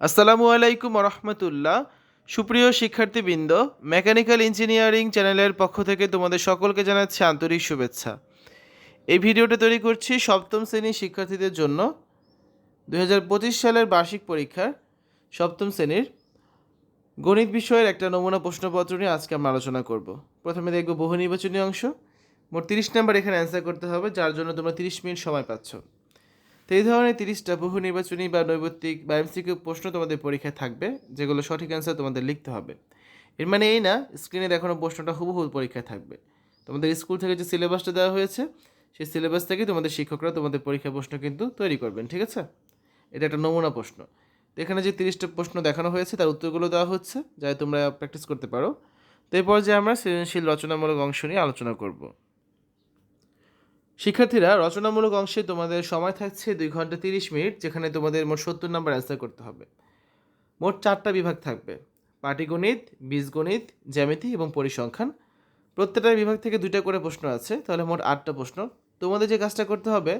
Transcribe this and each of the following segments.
আসসালামু আলাইকুম রহমতুল্লাহ সুপ্রিয় শিক্ষার্থীবৃন্দ, মেকানিক্যাল ইঞ্জিনিয়ারিং চ্যানেলের পক্ষ থেকে তোমাদের সকলকে জানাচ্ছি আন্তরিক শুভেচ্ছা। এই ভিডিওটা তৈরি করছি সপ্তম শ্রেণির শিক্ষার্থীদের জন্য। দু হাজার পঁচিশ সালের বার্ষিক পরীক্ষার সপ্তম শ্রেণির গণিত বিষয়ের একটা নমুনা প্রশ্নপত্র নিয়ে আজকে আমরা আলোচনা করব। প্রথমে দেখব বহু নির্বাচনী অংশ। মোট তিরিশ নাম্বার এখানে অ্যান্সার করতে হবে, যার জন্য তোমরা তিরিশ মিনিট সময় পাচ্ছ। তো এই ধরনের তিরিশটা বহু নির্বাচনী বা নৈবত্তিক বা এমসিকিউ প্রশ্ন তোমাদের পরীক্ষায় থাকবে, যেগুলো সঠিক অ্যান্সার তোমাদের লিখতে হবে। এর মানে এই না স্ক্রিনে দেখানো প্রশ্নটা হুবহু পরীক্ষায় থাকবে। তোমাদের স্কুল থেকে যে সিলেবাসটা দেওয়া হয়েছে, সেই সিলেবাস থেকে তোমাদের শিক্ষকরা তোমাদের পরীক্ষা প্রশ্ন কিন্তু তৈরি করবেন, ঠিক আছে? এটা একটা নমুনা প্রশ্ন। তো এখানে যে তিরিশটা প্রশ্ন দেখানো হয়েছে, তার উত্তরগুলো দেওয়া হচ্ছে যাতে তোমরা প্র্যাকটিস করতে পারো। তো এরপর যে আমরা সৃজনশীল রচনামূলক অংশ নিয়ে আলোচনা করব। শিক্ষার্থীরা রচনামূলক অংশে তোমাদের সময় থাকছে দুই ঘণ্টা তিরিশ মিনিট, যেখানে তোমাদের মোট সত্তর নাম্বার অ্যান্সার করতে হবে। মোট চারটা বিভাগ থাকবে। পাটিগণিত, বীজগণিত, জ্যামিতি এবং পরিসংখ্যান। প্রত্যেকটা বিভাগ থেকে দুইটা করে প্রশ্ন আছে, তাহলে মোট আটটা প্রশ্ন। তোমাদের যে কাজটা করতে হবে,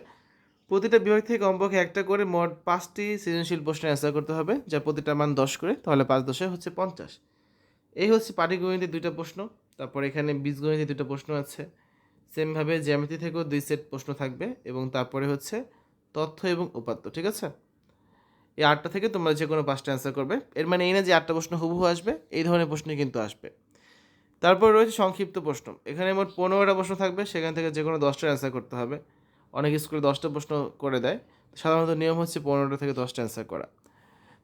প্রতিটা বিভাগ থেকে কমপক্ষে একটা করে মোট পাঁচটি সৃজনশীল প্রশ্নের অ্যান্সার করতে হবে, যা প্রতিটা মান দশ করে, তাহলে পাঁচ দশে হচ্ছে পঞ্চাশ। এই হচ্ছে পাটিগণিতের দুইটা প্রশ্ন, তারপর এখানে বীজগণিতের দুটো প্রশ্ন আছে। সেমভাবে জ্যামিতি থেকেও দুই সেট প্রশ্ন থাকবে এবং তারপরে হচ্ছে তথ্য এবং উপাত্ত, ঠিক আছে? এই আটটা থেকে তোমরা যে কোনো পাঁচটা অ্যান্সার করবে। এর মানে এই না যে আটটা প্রশ্ন হুবহু আসবে, এই ধরনের প্রশ্নই কিন্তু আসবে। তারপর রয়েছে সংক্ষিপ্ত প্রশ্ন। এখানে মোট পনেরোটা প্রশ্ন থাকবে, সেখান থেকে যে কোনো দশটা অ্যান্সার করতে হবে। অনেক স্কুলে দশটা প্রশ্ন করে দেয়। সাধারণত নিয়ম হচ্ছে পনেরোটা থেকে দশটা অ্যান্সার করা।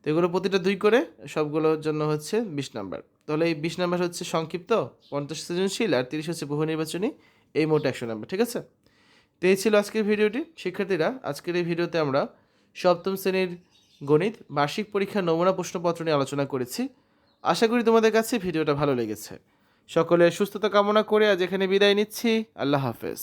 তো এগুলো প্রতিটা দুই করে, সবগুলোর জন্য হচ্ছে বিশ নাম্বার। তাহলে এই বিশ নাম্বার হচ্ছে সংক্ষিপ্ত, পঞ্চাশ সৃজনশীল আর তিরিশ হচ্ছে বহু নির্বাচনী। এই মোট একশো নাম্বার ঠিক আছে? তো এই ছিল আজকের ভিডিওটি। শিক্ষার্থীরা, আজকের এই ভিডিওতে আমরা সপ্তম শ্রেণির গণিত, বার্ষিক পরীক্ষার নমুনা প্রশ্নপত্র নিয়ে আলোচনা করেছি। আশা করি তোমাদের কাছে ভিডিওটা ভালো লেগেছে। সকলের সুস্থতা কামনা করে আজ এখানে বিদায় নিচ্ছি। আল্লাহ হাফেজ।